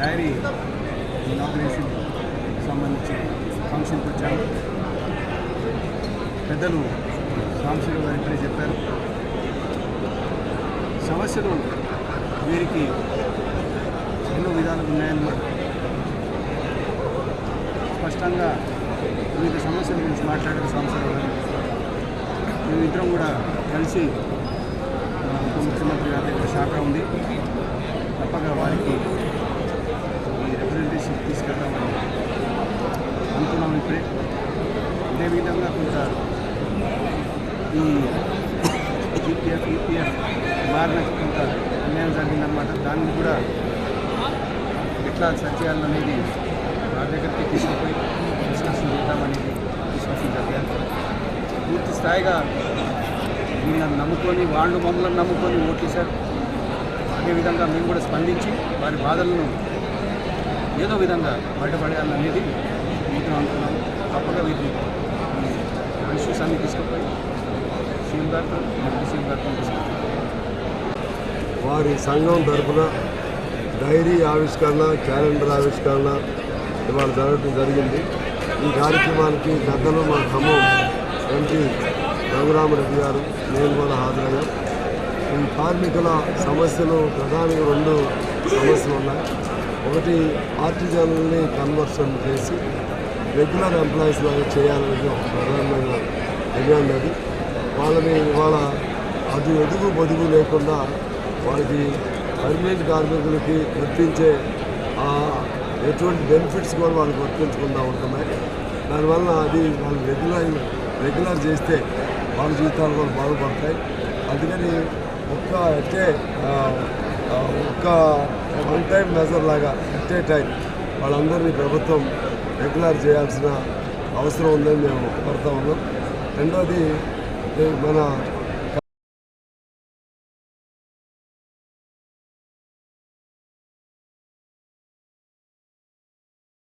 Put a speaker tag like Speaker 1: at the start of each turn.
Speaker 1: Dairy inauguration సంబంధించి ఫంక్షన్కి వచ్చాము పెద్దలు సాంశీరావు గారు ఇప్పుడే చెప్పారు. సమస్యలు వీరికి ఎన్నో విధాలు ఉన్నాయన్నమాట. స్పష్టంగా వివిధ సమస్యల గురించి మాట్లాడారు సాంశీరావు గారు. మేమిద్దరం కూడా కలిసి ముఖ్యమంత్రి గారి దగ్గర శాఖ ఉంది. తప్పగా వారికి ఈ రిప్రజెంటేషన్ తీసుకెళ్తామని అనుకున్నాం ఇప్పుడే అదేవిధంగా కొంత ఈ జీపీఎఫ్ ఈపీఎఫ్ మారినకు కొంత అన్యాయం జరిగిందనమాట దాన్ని కూడా ఎట్లా సరి చేయాలనేది వారి దగ్గరికి తీసుకుపోయి డిస్కషన్ చేద్దామనేది డిస్కషన్ జరిగాను పూర్తి స్థాయిగా వీళ్ళని నమ్ముకొని వాళ్ళు మమ్మల్ని నమ్ముకొని ఓట్లేశారు. అదేవిధంగా మేము కూడా స్పందించి వారి బాధలను ఏదో విధంగా బయటపడేయాలనేది తప్పగా వీటిని ఇష్యూస్ అన్ని తీసుకుపోయి సీఎం గారితో డిప్యూటీ సీఎం గారితో
Speaker 2: వారి సంఘం తరఫున డైరీ ఆవిష్కరణ క్యాలెండర్ ఆవిష్కరణ ఇవాళ జరగడం జరిగింది. ఈ కార్యక్రమానికి పెద్దలు మా ఖమ్మం ఎంపీ రఘురామరెడ్డి గారు నేను కూడా హాజరయ్యాం. ఈ కార్మికుల సమస్యలు ప్రధానంగా రెండు సమస్యలు ఉన్నాయి. ఒకటి ఆర్టిజన్లని కన్వర్షన్ చేసి రెగ్యులర్ ఎంప్లాయీస్ లాగా చేయాలనేది ఒక ప్రధానమైన డిమాండ్ అది. వాళ్ళని వాళ్ళ అటు ఎదుగు బొదుగు లేకుండా వాళ్ళకి పర్మనెంట్ కార్మికులకి వర్తించే ఎటువంటి బెనిఫిట్స్ కూడా వాళ్ళకి వర్తించకుండా ఉంటున్నాయి దానివల్ల అది వాళ్ళు రెగ్యులర్ రెగ్యులర్ చేస్తే వాళ్ళ జీవితాలు కూడా బాగుపడతాయి. అందుకని ఒక్క ఎట్టే ఒక్క వన్ టైం మెజర్ లాగా ఎట్ ఏ టైం వాళ్ళందరినీ ప్రభుత్వం రెగ్యులర్ చేయాల్సిన అవసరం ఉందని మేము కోరుతా ఉన్నాం. రెండోది మన